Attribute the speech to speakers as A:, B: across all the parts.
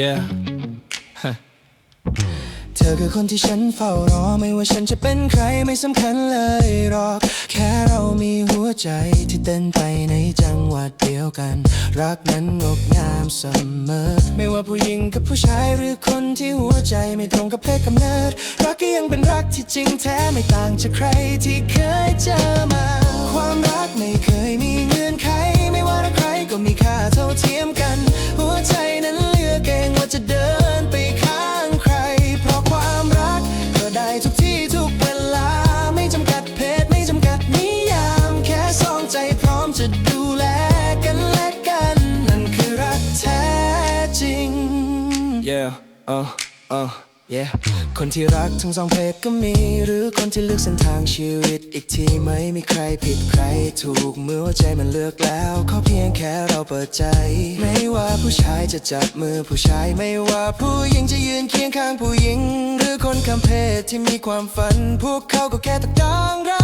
A: Yeah
B: เธอคือคนที่ฉันเฝ้ารอ ไม่ว่าฉันจะเป็นใครไม่สำคัญเลยหรอก แค่เรามีหัวใจที่เต้นไปในจังหวะเดียวกัน รักนั้นงดงามเสมอ ไม่ว่าผู้หญิงกับผู้ชายหรือคนที่หัวใจไม่ตรงกับเพศกำเนิด รักก็ยังเป็นรักที่จริงแท้ไม่ต่างจากใครที่เคยเจอมา ความรักไม่เคยมีเงื่อนไข ไม่ว่ารักใครก็มีค่าเท่าเทียมกัน จะดูแลกันและกัน นั่นคือรักแท้จริง Yeah uh uh yeah คนที่รักทั้งสองเพศก็มี หรือคนที่เลือกเส้นทางชีวิต อีกทีไม่มีใครผิดใครถูกเมื่อใจมันเลือกแล้ว ขอเพียงแค่เราเปิดใจ ไม่ว่าผู้ชายจะจับมือผู้ชายไม่ว่าผู้หญิงจะยืนเคียงข้างผู้หญิง หรือคนข้ามเพศที่มีความฝัน พวกเขาก็แค่ต่างรัก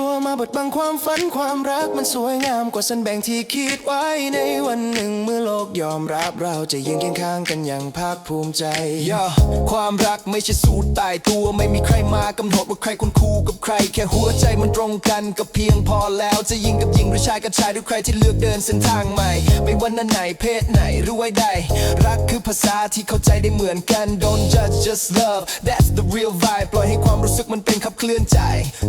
B: อยความกลัวมาบดบังความฝันความรักมันสวยงามกว่าสันแบ่งที่คิดไว้ในวันหนึ่งเมื่อโลกยอมรับเราจะยืนเคียงข้างกันอย่างภาคภูมิใจ
C: ย่าความรักไม่ใช่สูตรตายตัวไม่มีใครมากำหนดว่าใครคนคู่กับใคร แค่หัวใจมันตรงกันก็เพียงพอแล้ว จะยิงกับยิงหรือชายกับชายหรือใครที่เลือกเดินเส้นทางใหม่ ไม่ว่านั้นไหนเพศไหนหรือวัยใดรักคือภาษาที่เข้าใจได้เหมือนกัน don't judge just love that's the real vibe ปล่อยให้ความรู้สึกมันเป็นขับเคลื่อนใจ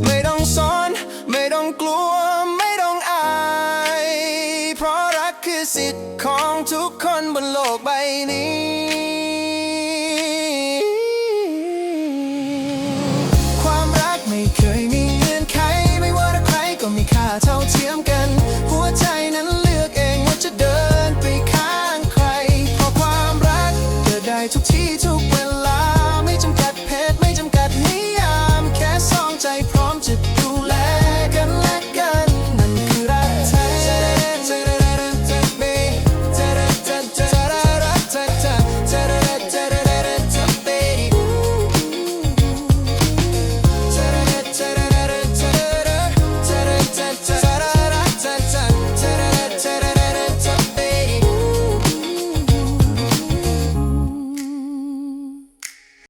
B: ไม่ต้องสอนไม่ต้องกลัวไม่ต้องอาย เพราะรักคือสิทธิ์ของทุกคนบนโลกใบนี้